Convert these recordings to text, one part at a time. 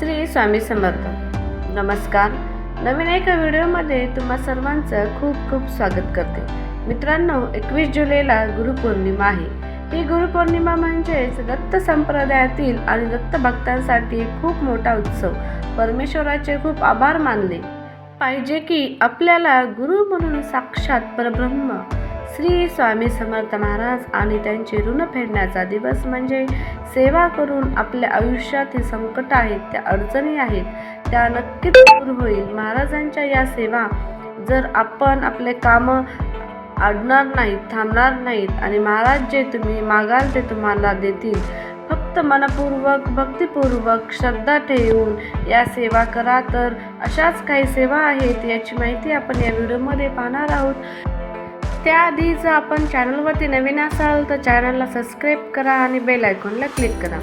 श्री स्वामी समर्थ. नमस्कार. नवीन एका व्हिडिओमध्ये तुम्हा सर्वांचं खूप खूप स्वागत करते. मित्रांनो एकवीस जुलैला गुरुपौर्णिमा आहे. ही गुरुपौर्णिमा म्हणजेच दत्त संप्रदायातील आणि दत्त भक्तांसाठी खूप मोठा उत्सव. परमेश्वराचे खूप आभार मानले. पाहिजे की आपल्याला गुरु म्हणून साक्षात परब्रह्म श्री स्वामी समर्थ महाराज आणि त्यांचे ऋण फेडण्याचा दिवस म्हणजे सेवा करून आपल्या आयुष्यात हे संकट आहेत त्या अडचणी आहेत त्या नक्कीच दूर होईल. महाराजांच्या या सेवा जर आपण आपले कामं अडणार नाहीत थांबणार नाहीत आणि महाराज जे तुम्ही मागाल ते तुम्हाला देतील. फक्त मनपूर्वक भक्तिपूर्वक श्रद्धा ठेवून या सेवा करा. तर अशाच काही सेवा आहेत याची माहिती आपण या व्हिडिओमध्ये पाहणार आहोत. त्याआधीच जर आपण चॅनलवरती नवीन असाल तर चॅनलला सबस्क्राईब करा आणि बेल आयकॉनला क्लिक करा.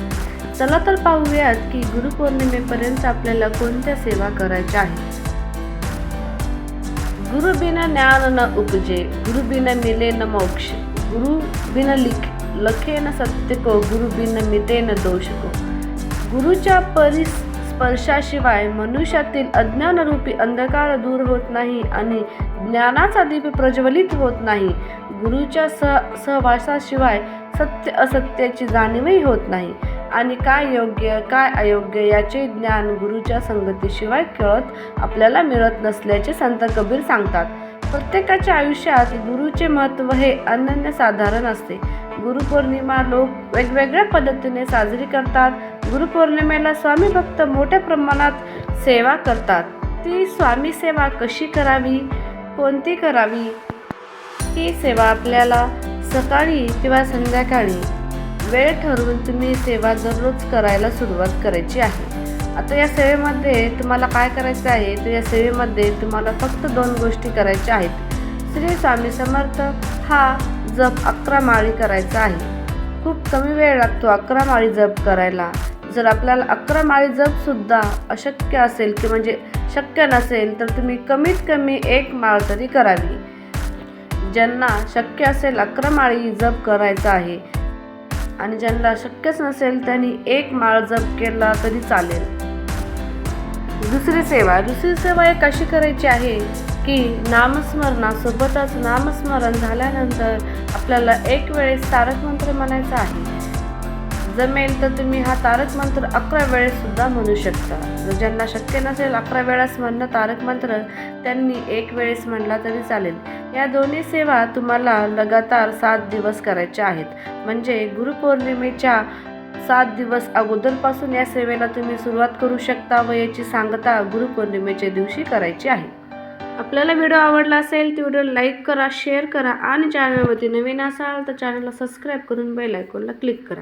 चला तर पाहूयात की गुरुपौर्णिमेपर्यंत आपल्याला कोणत्या सेवा करायच्या आहेत? गुरु बिन ज्ञान न उपजे गुरु बिन मिले न मोक्ष गुरु बिन लिख लखे न सत्य को गुरु बिन मिते न दोष को. गुरुच्या परिस स्पर्शाशिवाय मनुष्यातील अज्ञानरूपी अंधकार दूर होत नाही आणि ज्ञानाचा दीप प्रज्वलित होत नाही. गुरुच्या सह सहवासाशिवाय सत्य असत्याची जाणीवही होत नाही. आणि काय योग्य काय अयोग्य याचे ज्ञान गुरुच्या संगतीशिवाय कळत आपल्याला मिळत नसल्याचे संत कबीर सांगतात. प्रत्येकाच्या आयुष्यात गुरुचे महत्त्व हे अनन्यसाधारण असते. गुरुपौर्णिमा लोक वेगवेगळ्या पद्धतीने साजरी करतात. गुरुपौर्णिमेला स्वामी भक्त मोठ्या प्रमाणात सेवा करतात. ती स्वामी सेवा कशी करावी? कोणती करावी? ही सेवा आपल्याला सकाळी किंवा संध्याकाळी वेळ ठरवून तुम्ही सेवा दररोज करायला सुरुवात करायची आहे. आता या सेवेमध्ये तुम्हाला काय करायचं आहे? तर या सेवेमध्ये तुम्हाला फक्त दोन गोष्टी करायच्या आहेत. श्री स्वामी समर्थ हा जप अकरा माळी करायचा आहे. खूप कमी वेळ लागतो अकरा माळी जप करायला जर आपल्याला अकरा माळी जपसुद्धा अशक्य असेल की म्हणजे शक्य नसेल तर तुम्ही कमीत कमी एक माळ तरी करावी. ज्यांना शक्य असेल अकरा माळी जप करायचा आहे आणि ज्यांना शक्यच नसेल त्यांनी एक माळ जप केला तरी चालेल. दुसरी सेवा दुसरी सेवा एक अशी करायची आहे की नामस्मरणासोबतच नामस्मरण झाल्यानंतर आपल्याला एक वेळेस तारक मंत्र म्हणायचा आहे. जमेल तर तुम्ही हा तारक मंत्र अकरा वेळेससुद्धा म्हणू शकता. जर ज्यांना शक्य नसेल अकरा वेळास म्हणणं तारक मंत्र त्यांनी एक वेळेस म्हणला तरी चालेल. या दोन्ही सेवा तुम्हाला लगातार सात दिवस करायच्या आहेत. म्हणजे गुरुपौर्णिमेच्या सात दिवस अगोदरपासून या सेवेला तुम्ही सुरुवात करू शकता व याची सांगता गुरुपौर्णिमेच्या दिवशी करायची आहे. आपल्याला व्हिडिओ आवडला असेल तर व्हिडिओ लाईक करा शेअर करा आणि चॅनलवरती नवीन असाल तर चॅनलला सबस्क्राईब करून बेल आयकॉनला क्लिक करा.